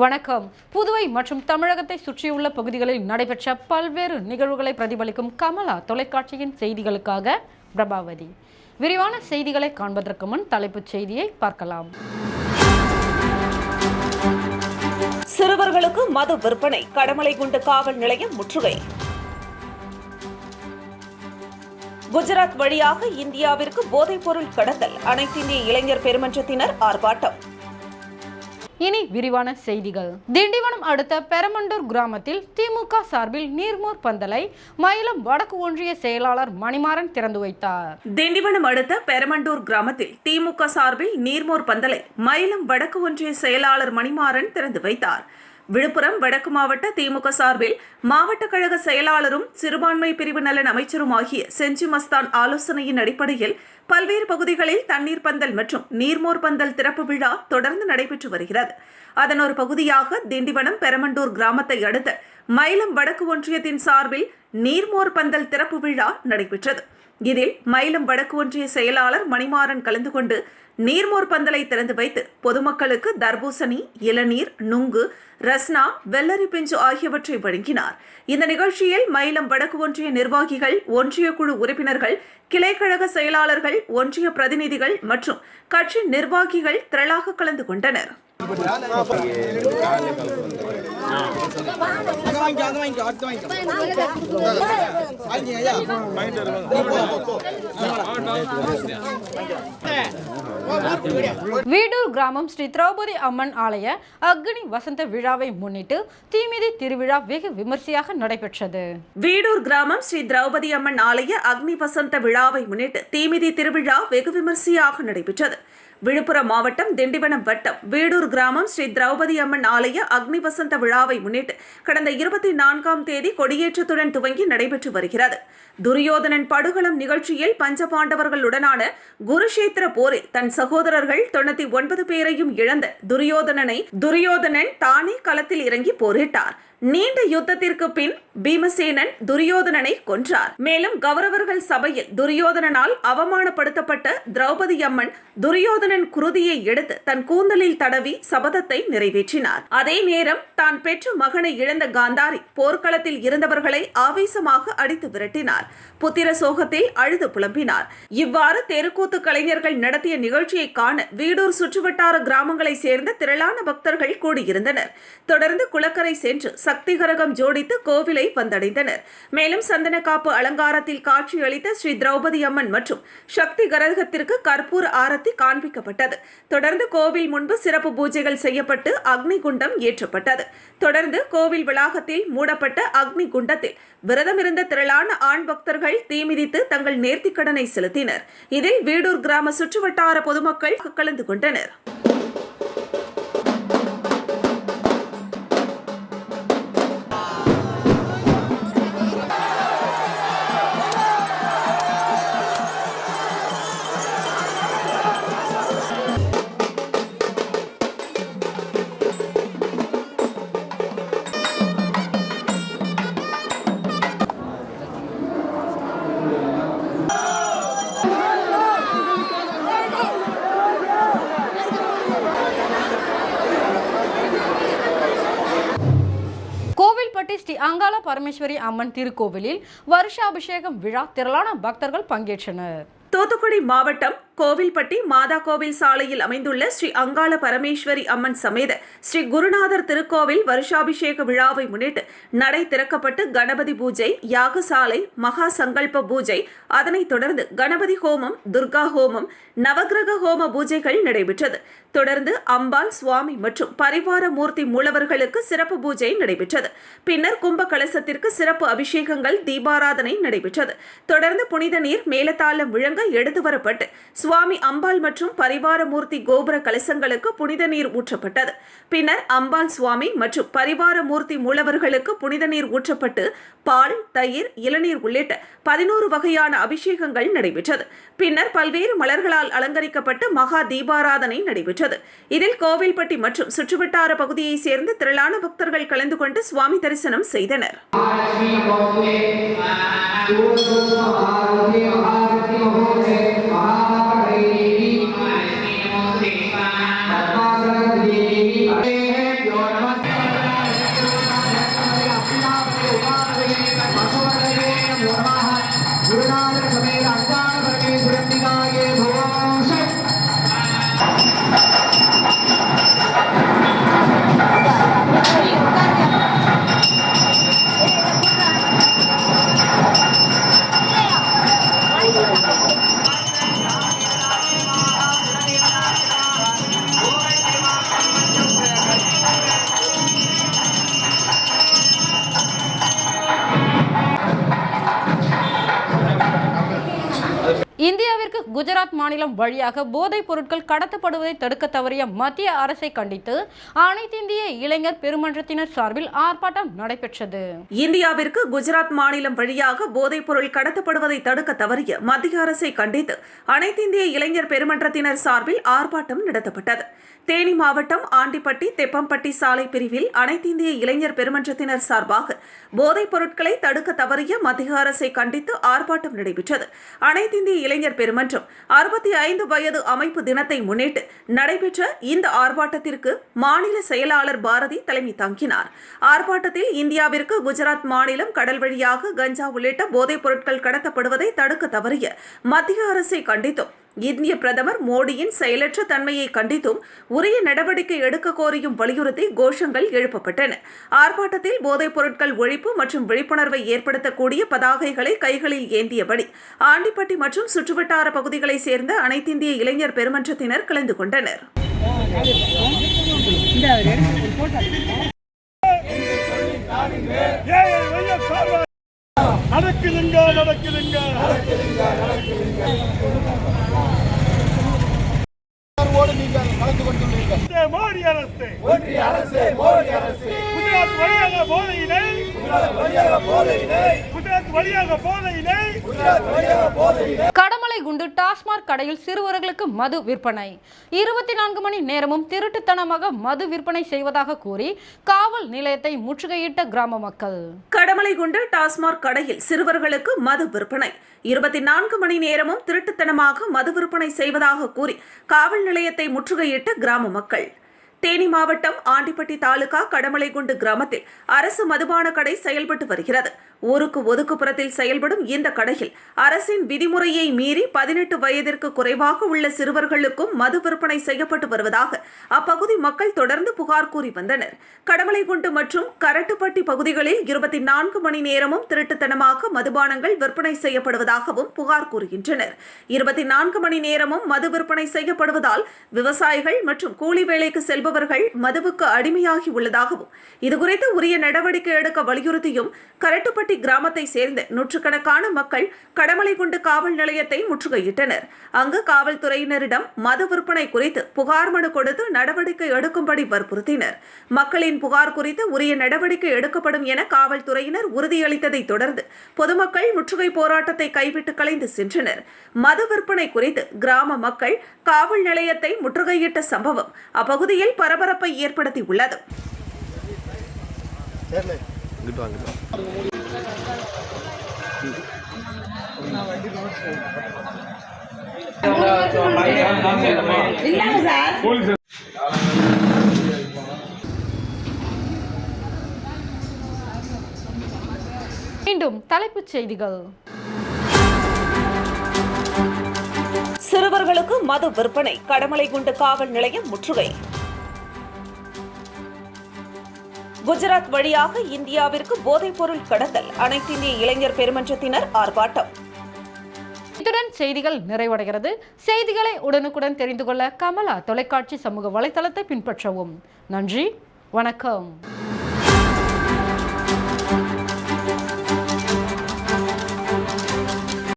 வணக்கம். புதுவை மற்றும் தமிழகத்தை சுற்றியுள்ள பகுதிகளில் நடைபெற்ற பல்வேறு நிகழ்வுகளை பிரதிபலிக்கும் கமலா தொலைக்காட்சியின் செய்திகளுக்காக பிரபாவதி. விரிவான செய்திகளை காண்பதற்கு முன் தலைப்புச் செய்தியை பார்க்கலாம். சிறுவர்களுக்கு மது விற்பனை கடமலை குண்டு காவல் நிலையம் முற்றுகை. குஜராத் வழியாக இந்தியாவிற்கு போதைப்பொருள் கடத்தல் அனைத்திந்திய இளைஞர் பெருமன்றத்தினர் ஆர்ப்பாட்டம். இனி விரிவான செய்திகள். திண்டிவனம் அடுத்த பெரமண்டூர் கிராமத்தில் திமுக சார்பில் நீர்மோர் பந்தலை மயிலம் வடக்கு ஒன்றிய செயலாளர் மணிமாறன் திறந்து வைத்தார். திண்டிவனம் அடுத்த பெரமண்டூர் கிராமத்தில் திமுக சார்பில் நீர்மோர் பந்தலை மயிலம் வடக்கு ஒன்றிய செயலாளர் மணிமாறன் திறந்து வைத்தார். விழுப்புரம் வடக்கு மாவட்ட திமுக சார்பில் மாவட்ட கழக செயலாளரும் சிறுபான்மை பிரிவு நலன் அமைச்சரும் ஆகிய செஞ்சி மஸ்தான் ஆலோசனையின் அடிப்படையில் பல்வேறு பகுதிகளில் தண்ணீர் பந்தல் மற்றும் நீர்மோர் பந்தல் திறப்பு விழா தொடர்ந்து நடைபெற்று வருகிறது. அதன் ஒரு பகுதியாக திண்டிவனம் பெரமண்டூர் கிராமத்தை அடுத்த மயிலம் வடக்கு ஒன்றியத்தின் சார்பில் நீர்மோர் பந்தல் திறப்பு விழா நடைபெற்றது. இதில் மயிலம் வடக்கு ஒன்றிய செயலாளர் மணிமாறன் கலந்து கொண்டு நீர்மோர் பந்தலை திறந்து வைத்து பொதுமக்களுக்கு தர்பூசணி இளநீர் நுங்கு ரஸ்னா வெள்ளரி பிஞ்சு ஆகியவற்றை வழங்கினார். இந்த நிகழ்ச்சியில் மயிலம் வடக்கு ஒன்றிய நிர்வாகிகள் ஒன்றிய குழு உறுப்பினர்கள் கிளைக்கழக செயலாளர்கள் ஒன்றிய பிரதிநிதிகள் மற்றும் கட்சி நிர்வாகிகள் திரளாக கலந்து கொண்டனர். வீடூர் கிராமம் ஸ்ரீ திரௌபதி அம்மன் ஆலய அக்னி வசந்த விழாவை முன்னிட்டு தீமிதி திருவிழா வெகு விமர்சையாக நடைபெற்றது. வீடூர் கிராமம் ஸ்ரீ திரௌபதி அம்மன் ஆலய அக்னி வசந்த விழாவை முன்னிட்டு தீமிதி திருவிழா வெகு விமர்சையாக நடைபெற்றது. விழுப்புரம் மாவட்டம் திண்டிவனம் வட்டம் வீடூர் கிராமம் ஸ்ரீ திரௌபதி அம்மன் ஆலய அக்னி வசந்த விழாவை முன்னிட்டு கடந்த இருபத்தி நான்காம் தேதி கொடியேற்றத்துடன் துவங்கி நடைபெற்று வருகிறது. துரியோதனன் படுகளம் நிகழ்ச்சியில் பஞ்சபாண்டவர்களுடனான குருஷேத்திர போரில் தன் சகோதரர்கள் தொண்ணூத்தி ஒன்பது பேரையும் இழந்த துரியோதனனை துரியோதனன் தானே களத்தில் இறங்கி போரிட்டார். நீண்ட யுத்தத்திற்கு பின் பீமசேனன் துரியோதனனை கொன்றார். மேலும் கௌரவர்கள் சபையில் துரியோதனனால் அவமானப்படுத்தப்பட்ட திரௌபதி அம்மன் துரியோதனன் குருதியை எடுத்து தன் கூந்தலில் தடவி சபதத்தை நிறைவேற்றினார். அதே நேரம் தான் பெற்ற மகனை இழந்த காந்தாரி போர்க்களத்தில் இருந்தவர்களை ஆவேசமாக அடித்து விரட்டினார். புத்திர சோகத்தில் அழுது புலம்பினார். இவ்வாறு தெருக்கூத்து கலைஞர்கள் நடத்திய நிகழ்ச்சியை காண வீடூர் சுற்றுவட்டார கிராமங்களை சேர்ந்த திரளான பக்தர்கள் கூடியிருந்தனர். தொடர்ந்து குளக்கரை சென்று சக்தி கரகம் ஜோடித்து கோவிலை வந்தடைந்தனர். மேலும் சந்தனக்காப்பு அலங்காரத்தில் காட்சியளித்த ஸ்ரீ திரௌபதி அம்மன் மற்றும் சக்தி கரகத்திற்கு கற்பூர ஆரத்தி காண்பிக்கப்பட்டது. தொடர்ந்து கோவில் முன்பு சிறப்பு பூஜைகள் செய்யப்பட்டு அக்னி குண்டம் ஏற்றப்பட்டது. தொடர்ந்து கோவில் வளாகத்தில் மூடப்பட்ட அக்னி குண்டத்தில் விரதமிருந்த திரளான ஆண் பக்தர்கள் தீமிதித்து தங்கள் நேர்த்திக்கடனை செலுத்தினர். இதில் வீடூர் கிராம சுற்றுவட்டார பொதுமக்கள் கலந்து கொண்டனர். பரமேஸ்வரி அம்மன் திருக்கோவிலில் வருஷாபிஷேகம் விழா திரளான பக்தர்கள் பங்கேற்றனர் தூத்துக்குடி மாவட்டம் கோவில்பட்டி மாதா கோவில் சாலையில் அமைந்துள்ள ஸ்ரீ அங்காள பரமேஸ்வரி அம்மன் சமேத ஸ்ரீ குருநாதர் திருக்கோவில் வருஷாபிஷேக விழாவை முன்னிட்டு நடை திறக்கப்பட்டு கணபதி பூஜை யாகசாலை மகா சங்கல்ப பூஜை அதனைத் தொடர்ந்து கணபதி ஹோமம் துர்கா ஹோமம் நவக்கிரக ஹோம பூஜைகள் நடைபெற்றது. தொடர்ந்து அம்பாள் சுவாமி மற்றும் பரிவார மூர்த்தி மூலவர்களுக்கு சிறப்பு பூஜை நடைபெற்றது. பின்னர் கும்ப கலசத்திற்கு சிறப்பு அபிஷேகங்கள் தீபாராதனை நடைபெற்றது. தொடர்ந்து புனித நீர் மேலத்தாளம் எடுத்து வரப்பட்டு சுவாமி அம்பாள் மற்றும் பரிவாரமூர்த்தி கோபுர கலசங்களுக்கு புனித நீர் ஊற்றப்பட்டது. பின்னர் அம்பாள் சுவாமி மற்றும் பரிவார மூர்த்தி மூலவர்களுக்கு புனித நீர் ஊற்றப்பட்டு பால் தயிர் இளநீர் உள்ளிட்ட பதினோரு வகையான அபிஷேகங்கள் நடைபெற்றது. பின்னர் பல்வேறு மலர்களால் அலங்கரிக்கப்பட்டு மகா தீபாராதனை நடைபெற்றது. இதில் கோவில்பட்டி மற்றும் சுற்றுவட்டார பகுதியைச் சேர்ந்த திரளான பக்தர்கள் கலந்து கொண்டு சுவாமி தரிசனம் செய்தனர். porque இந்தியாவிற்கு குஜராத் மாநிலம் வழியாக போதைப் பொருட்கள் கடத்தப்படுவதை தடுக்க தவறிய மத்திய அரசை கண்டித்து அனைத்திந்திய இளைஞர் பெருமன்றத்தினர் சார்பில் ஆர்ப்பாட்டம் நடைபெற்றது. இந்தியாவிற்கு குஜராத் மாநிலம் வழியாக போதைப் பொருள் கடத்தப்படுவதை தடுக்க தவறிய மத்திய அரசை கண்டித்து அனைத்திந்திய இளைஞர் பெருமன்றத்தினர் சார்பில் ஆர்ப்பாட்டம் நடத்தப்பட்டது. தேனி மாவட்டம் ஆண்டிப்பட்டி தெப்பம்பட்டி சாலை பிரிவில் அனைத்திந்திய இளைஞர் பெருமன்றத்தினர் சார்பாக போதைப் பொருட்களை தடுக்க தவறிய மத்திய அரசை கண்டித்து ஆர்ப்பாட்டம் நடைபெற்றது. அனைத்திந்திய இளைஞர் பெருமன்றம். அறுபத்தி ஐந்து வயது அமைப்பு தினத்தை முன்னிட்டு நடைபெற்ற இந்த ஆர்ப்பாட்டத்திற்கு மாநில செயலாளர் பாரதி தலைமை தாங்கினார். ஆர்ப்பாட்டத்தில் இந்தியாவிற்கு குஜராத் மாநிலம் கடல் வழியாக கஞ்சா உள்ளிட்ட போதைப் பொருட்கள் கடத்தப்படுவதை தடுக்க தவறிய மத்திய அரசை கண்டித்தும் இந்திய பிரதமர் மோடியின் செயலற்ற தன்மையை கண்டித்தும் உரிய நடவடிக்கை எடுக்க கோரியும் வலியுறுத்தி கோஷங்கள் எழுப்பப்பட்டன. ஆர்ப்பாட்டத்தில் போதைப் பொருட்கள் ஒழிப்பு மற்றும் விழிப்புணர்வை ஏற்படுத்தக்கூடிய பதாகைகளை கைகளில் ஏந்தியபடி ஆண்டிப்பட்டி மற்றும் சுற்றுவட்டார பகுதிகளைச் சேர்ந்த அனைத்திந்திய இளைஞர் பெருமன்றத்தினர் கலந்து கொண்டனர். நடக்குதுங்க நடக்குதுங்க நடக்குதுங்க. அரசே, மோடி அரசு. ஒன்றிய அரசு மோடி அரசு. குஜராத் வழியாக போதையினை. குஜராத் வழியாக போதையினை. கடமலை குண்டு டாஸ்மாக் கடையில் சிறுவர்களுக்கு மது விற்பனை. இருபத்தி நான்கு மணி நேரமும் திருட்டுத்தனமாக மது விற்பனை செய்வதாக கூறி காவல் நிலையத்தை முற்றுகையிட்ட கிராம மக்கள். கடமலைகுண்டு டாஸ்மாக் கடையில் சிறுவர்களுக்கு மது விற்பனை. இருபத்தி நான்கு மணி நேரமும் திருட்டுத்தனமாக மது விற்பனை செய்வதாக கூறி காவல் நிலையத்தை முற்றுகையிட்ட கிராம மக்கள். தேனி மாவட்டம் ஆண்டிப்பட்டி தாலுகா கடமலைகுண்டு கிராமத்தில் அரசு மதுபான கடை செயல்பட்டு வருகிறது. ஊருக்கு ஒதுக்குப்புறத்தில் செயல்படும் இந்த கடையில் அரசின் விதிமுறையை மீறி பதினெட்டு வயதிற்கு குறைவாக உள்ள சிறுவர்களுக்கும் மது விற்பனை செய்யப்பட்டு வருவதாக அப்பகுதி மக்கள் தொடர்ந்து புகார் கூறி வந்தனர். கடமலைகுண்டு மற்றும் கரட்டுப்பட்டி பகுதிகளில் இருபத்தி நான்கு மணி நேரமும் திருட்டுத்தனமாக மதுபானங்கள் விற்பனை செய்யப்படுவதாகவும் புகார் கூறுகின்றனர். இருபத்தி நான்கு மணி நேரமும் மது விற்பனை செய்யப்படுவதால் விவசாயிகள் மற்றும் கூலி வேலைக்கு செல்பவர்கள் மதுவுக்கு அடிமையாகி உள்ளதாகவும் இதுகுறித்து உரிய நடவடிக்கை எடுக்க வலியுறுத்தியும் கரட்டுப்பட்டி கிராமத்தை சேர்ந்த நூற்றுக்கணக்கான மக்கள் கடமலைகுண்டு காவல் நிலையத்தை முற்றுகையிட்டனர். அங்கு காவல்துறையினரிடம் மது விற்பனை குறித்து புகார் மனு கொடுத்து நடவடிக்கை எடுக்கும்படி வற்புறுத்தினர். மக்களின் புகார் குறித்து உரிய நடவடிக்கை எடுக்கப்படும் என காவல்துறையினர் உறுதியளித்ததை தொடர்ந்து பொதுமக்கள் முற்றுகை போராட்டத்தை கைவிட்டு கலைந்து சென்றனர். மது விற்பனை குறித்து கிராம மக்கள் காவல் நிலையத்தை முற்றுகையிட்ட சம்பவம் அப்பகுதியில் பரபரப்பை ஏற்படுத்தியுள்ளது. மீண்டும் தலைப்புச் செய்திகள். சிறுவர்களுக்கு மது விற்பனை கடமலை குண்டு காவல் நிலையம் முற்றுகை. குஜராத் வழியாக இந்தியாவிற்கு போதைப்பொருள் கடத்தல். அனைத்திந்திய இளைஞர் பெருமன்றத்தினர் ஆர்ப்பாட்டம். இத்துடன் செய்திகள் நிறைவடைகிறது. செய்திகளை உடனுக்குடன் தெரிந்து கொள்ள கமலா தொலைக்காட்சி சமூக வலைதளத்தை பின்பற்றவும். நன்றி. வணக்கம்.